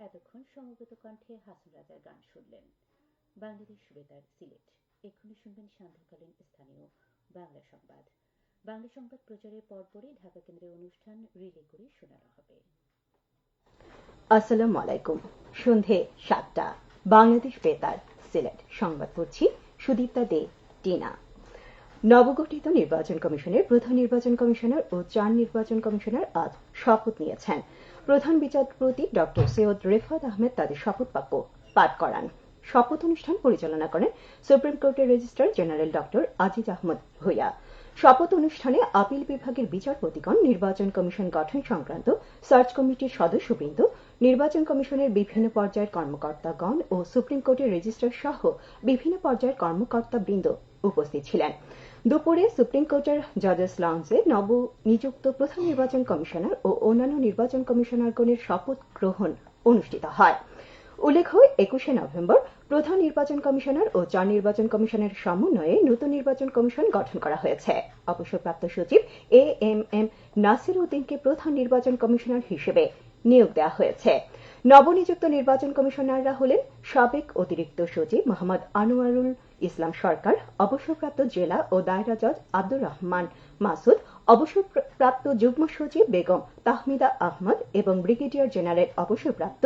এতক্ষণ সমবেত কণ্ঠে হাসন রাজার গান শুনলেন। বাংলাদেশ বেতার সিলেট এক্ষুনি শুনবেন সান্ধ্যকালীন স্থানীয় বাংলা সংবাদ। বাংলা সংবাদ প্রচারের পরপরই ঢাকা কেন্দ্রের অনুষ্ঠান রিলে করে শোনানো হবে। আসসালামু আলাইকুম। সন্ধে সাতটা। বাংলাদেশ বেতার সিলেট সংবাদ পড়ছি সুদীপ্তা দে, টিনা। নবগঠিত নির্বাচন কমিশনের প্রধান নির্বাচন কমিশনার ও চার নির্বাচন কমিশনার আজ শপথ নিয়েছেন। প্রধান বিচারপতি ড সৈয়দ রেফাত আহমেদ তাদের শপথ বাক্য পাঠ করান। শপথ অনুষ্ঠান পরিচালনা করেন সুপ্রিম কোর্টের রেজিস্ট্রার জেনারেল ড আজিজ আহমদ ভুইয়া। শপথ অনুষ্ঠানে আপিল বিভাগের বিচারপতিগণ, নির্বাচন কমিশন গঠন সংক্রান্ত সার্চ কমিটির সদস্যবৃন্দ, নির্বাচন কমিশনের বিভিন্ন পর্যায়ের কর্মকর্তাগণ ও সুপ্রিম কোর্টের রেজিস্ট্রার সহ বিভিন্ন পর্যায়ের কর্মকর্তাবৃন্দ উপস্থিত ছিলেন। দুপুরে সুপ্রিম কোর্টের জাজেস লঞ্চে নব নিযুক্ত প্রধান নির্বাচন কমিশনার ও অন্যান্য নির্বাচন কমিশনারগণের শপথ গ্রহণ অনুষ্ঠিত হয়। উল্লেখ্য, একুশে নভেম্বর প্রধান নির্বাচন কমিশনার ও চার নির্বাচন কমিশনের সমন্বয়ে নতুন নির্বাচন কমিশন গঠন করা হয়েছে। অবসরপ্রাপ্ত সচিব এ এম এম নাসির উদ্দিনকে প্রধান নির্বাচন কমিশনার হিসেবে নিয়োগ দেওয়া হয়েছে। নবনিযুক্ত নির্বাচন কমিশনাররা হলেন সাবেক অতিরিক্ত সচিব মোহাম্মদ আনোয়ারুল ইসলাম সরকার, অবসরপ্রাপ্ত জেলা ও দায়রা জজ আব্দুর রহমান মাসুদ, অবসরপ্রাপ্ত যুগ্ম সচিব বেগম তাহমিদা আহমদ এবং ব্রিগেডিয়ার জেনারেল অবসরপ্রাপ্ত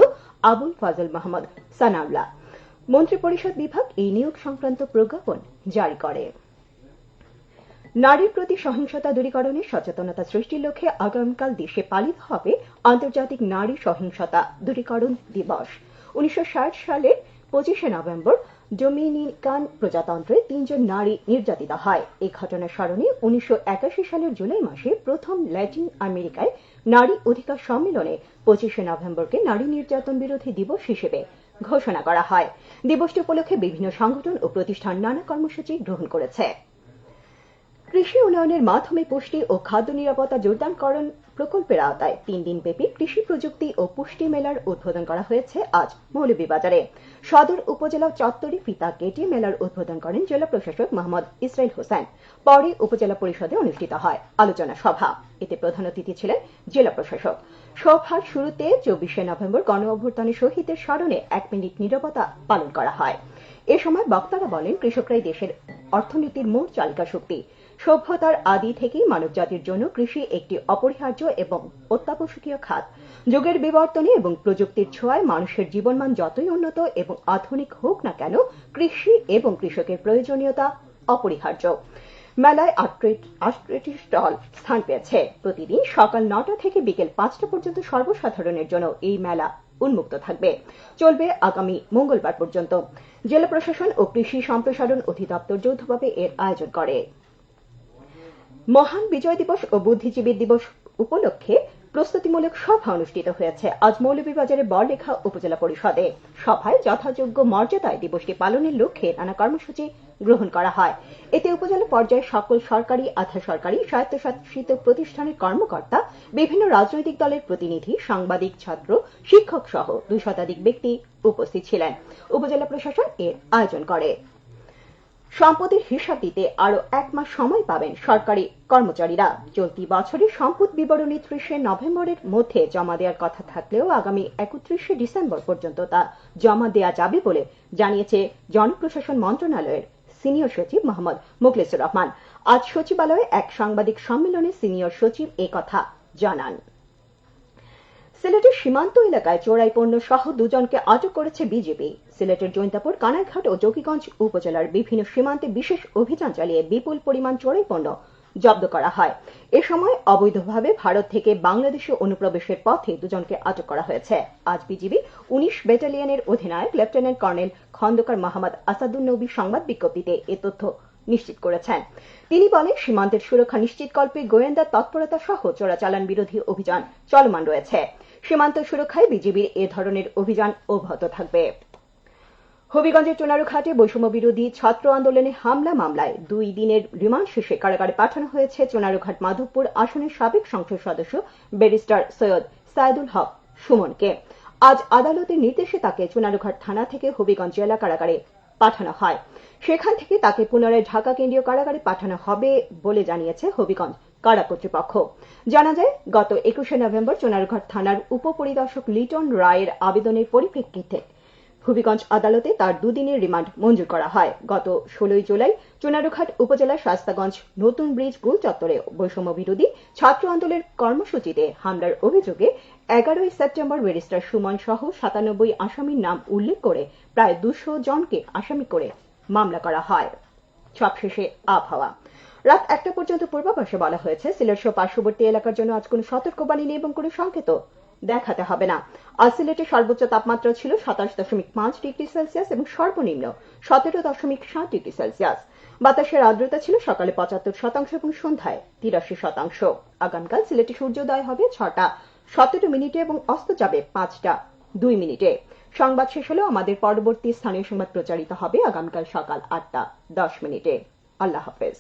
আবুল ফাজল মাহমুদ সানাউল্লাহ। মন্ত্রিপরিষদ বিভাগ এই নিয়োগ সংক্রান্ত প্রজ্ঞাপন জারি করে। নারীর প্রতি সহিংসতা দূরীকরণে সচেতনতা সৃষ্টির লক্ষ্যে আগামীকাল দেশে পালিত হবে আন্তর্জাতিক নারী সহিংসতা দূরীকরণ দিবস। উনিশশো সালের পঁচিশে নভেম্বর ডোমিনিকান প্রজাতন্ত্রে তিনজন নারী নির্যাতিত হয়। এই ঘটনার স্মরণে উনিশশো একাশি সালের জুলাই মাসে প্রথম ল্যাটিন আমেরিকায় নারী অধিকার সম্মেলনে পঁচিশে নভেম্বরকে নারী নির্যাতন বিরোধী দিবস হিসেবে ঘোষণা করা হয়। দিবসটি উপলক্ষে বিভিন্ন সংগঠন ও প্রতিষ্ঠান নানা কর্মসূচি গ্রহণ করেছে। কৃষি উন্নয়নের মাধ্যমে পুষ্টি ও খাদ্য নিরাপত্তা জোরদারকরণ প্রকল্পের আওতায় তিন দিন ব্যাপী কৃষি প্রযুক্তি ও পুষ্টি মেলার উদ্বোধন করা হয়েছে আজ মৌলভীবাজারে। সদর উপজেলা চত্বরে ফিতা কেটে মেলার উদ্বোধন করেন জেলা প্রশাসক মোহাম্মদ ইসরাইল হোসেন। পরে উপজেলা পরিষদে অনুষ্ঠিত হয় আলোচনা সভা। এতে প্রধান অতিথি ছিলেন জেলা প্রশাসক। সভার শুরুতে চব্বিশে নভেম্বর গণ অভ্যুত্থানে শহীদের স্মরণে এক মিনিট নিরবতা পালন করা হয়। এ সময় বক্তারা বলেন, কৃষকরাই দেশের অর্থনীতির মূল চালিকা শক্তি সভ্যতার আদি থেকেই মানবজাতির জন্য কৃষি একটি অপরিহার্য এবং অত্যাবশ্যকীয় খাত। যুগের বিবর্তনে এবং প্রযুক্তির ছোঁয়ায় মানুষের জীবনমান যতই উন্নত এবং আধুনিক হোক না কেন, কৃষি এবং কৃষকের প্রয়োজনীয়তা অপরিহার্য। মেলায় আটটি স্টল স্থান পেয়েছে। প্রতিদিন সকাল নটা থেকে বিকেল পাঁচটা পর্যন্ত সর্বসাধারণের জন্য এই মেলা উন্মুক্ত থাকবে। চলবে আগামী মঙ্গলবার পর্যন্ত। জেলা প্রশাসন ও কৃষি সম্প্রসারণ অধিদপ্তর যৌথভাবে এর আয়োজন করে। মহান বিজয় দিবস ও বুদ্ধিজীবী দিবস উপলক্ষে প্রস্তুতিমূলক সভা অনুষ্ঠিত হয়েছে আজ মৌলভীবাজারের বড়লেখা উপজেলা পরিষদে। সভায় যথাযোগ্য মর্যাদায় দিবসটি পালনের লক্ষ্যে নানা কর্মসূচি গ্রহণ করা হয়। এতে উপজেলা পর্যায়ে সকল সরকারি আধা সরকারি স্বায়ত্তশাসিত প্রতিষ্ঠানের কর্মকর্তা, বিভিন্ন রাজনৈতিক দলের প্রতিনিধি, সাংবাদিক, ছাত্র, শিক্ষক সহ দুই শতাধিক ব্যক্তি উপস্থিত ছিলেন। উপজেলা প্রশাসন এর আয়োজন করে। সম্পদের হিসাব দিতে আরও এক মাস সময় পাবেন সরকারি কর্মচারীরা। চলতি বছরের সম্পদ বিবরণী ত্রিশে নভেম্বরের মধ্যে জমা দেওয়ার কথা থাকলেও আগামী একত্রিশে ডিসেম্বর পর্যন্ত তা জমা দেওয়া যাবে বলে জানিয়েছে জনপ্রশাসন মন্ত্রণালয়ের সিনিয়র সচিব মোহাম্মদ মুখলেসুর রহমান। আজ সচিবালয়ে এক সাংবাদিক সম্মেলনে সিনিয়র সচিব কথা জানান। সিলেটের সীমান্ত এলাকায় চোরাই পণ্য সহ দুজনকে আটক করেছে বিজেপি। সিলেটের জৈন্তাপুর, কানাইঘাট ও জকিগঞ্জ উপজেলার বিভিন্ন সীমান্তে বিশেষ অভিযান চালিয়ে বিপুল পরিমাণ চোরাই পণ্য জব্দ করা হয়। এ সময় অবৈধভাবে ভারত থেকে বাংলাদেশে অনুপ্রবেশের পথে দুজনকে আটক করা হয়েছে। আজ বিজিবি উনিশ ব্যাটালিয়নের অধিনায়ক, লেফটেন্যান্ট কর্নেল খন্দকার মোহাম্মদ আসাদুল নবী সংবাদ বিজ্ঞপ্তিতে এ তথ্য নিশ্চিত করেছেন। তিনি বলেন, সীমান্তের সুরক্ষা নিশ্চিতকল্পে গোয়েন্দা তৎপরতা সহ চোরাচালান বিরোধী অভিযান চলমান রয়েছে। সীমান্ত সুরক্ষায় বিজিবির এ ধরনের অভিযান অব্যাহত থাকবে। হবিগঞ্জের চুনারুঘাটে বৈষম্য বিরোধী ছাত্র আন্দোলনে হামলা মামলায় দুই দিনের রিমান্ড শেষে কারাগারে পাঠানো হয়েছে চুনারুঘাট মাধবপুর আসনের সাবেক সংসদ সদস্য ব্যারিস্টার সৈয়দ সাইদুল হক সুমনকে। আজ আদালতের নির্দেশে তাকে চুনারুঘাট থানা থেকে হবিগঞ্জ জেলা কারাগারে পাঠানো হয়। সেখান থেকে তাকে পুনরায় ঢাকা কেন্দ্রীয় কারাগারে পাঠানো হবে বলে জানিয়েছে হবিগঞ্জ কারা কর্তৃপক্ষ? জানা যায়, গত একুশে নভেম্বর চোনারঘাট থানার উপপরিদর্শক লিটন রায়ের আবেদনের পরিপ্রেক্ষিতে হবিগঞ্জ আদালতে তার দুদিনের রিমান্ড মঞ্জুর করা হয়। গত ষোলোই জুলাই চুনারুঘাট উপজেলার শাস্তাগঞ্জ নতুন ব্রিজ গুল চত্বরে বৈষম্য বিরোধী ছাত্র আন্দোলনের কর্মসূচিতে হামলার অভিযোগে এগারোই সেপ্টেম্বর ব্যারিস্টার সুমন সহ সাতানব্বই আসামির নাম উল্লেখ করে প্রায় দুশো জনকে আসামি করে মামলা করা হয়। সবশেষে আবহাওয়া। রাত একটা পর্যন্ত পূর্বাভাসে বলা হয়েছে, সিলেট সহ পার্শ্ববর্তী এলাকার জন্য আজ কোনো সতর্কবাণী নেই এবং কোনো সংকেত দেখাতে হবে না। আজ সিলেটের সর্বোচ্চ তাপমাত্রা ছিল সাতাশ দশমিক পাঁচ ডিগ্রি সেলসিয়াস এবং সর্বনিম্ন সতেরো দশমিক সাত ডিগ্রি সেলসিয়াস। বাতাসের আর্দ্রতা ছিল সকালে পঁচাত্তর শতাংশ এবং সন্ধ্যায় তিরাশি শতাংশ। আগামীকাল সিলেটে সূর্যোদয় হবে ছটা। সতেরো মিনিটে এবং অস্ত যাবে পাঁচটা। দুই মিনিটে। সংবাদ শেষ হলেও আমাদের পরবর্তী স্থানীয় সংবাদ প্রচারিত হবে আগামীকাল সকাল আটটা দশ মিনিটে। আল্লাহ হাফেজ।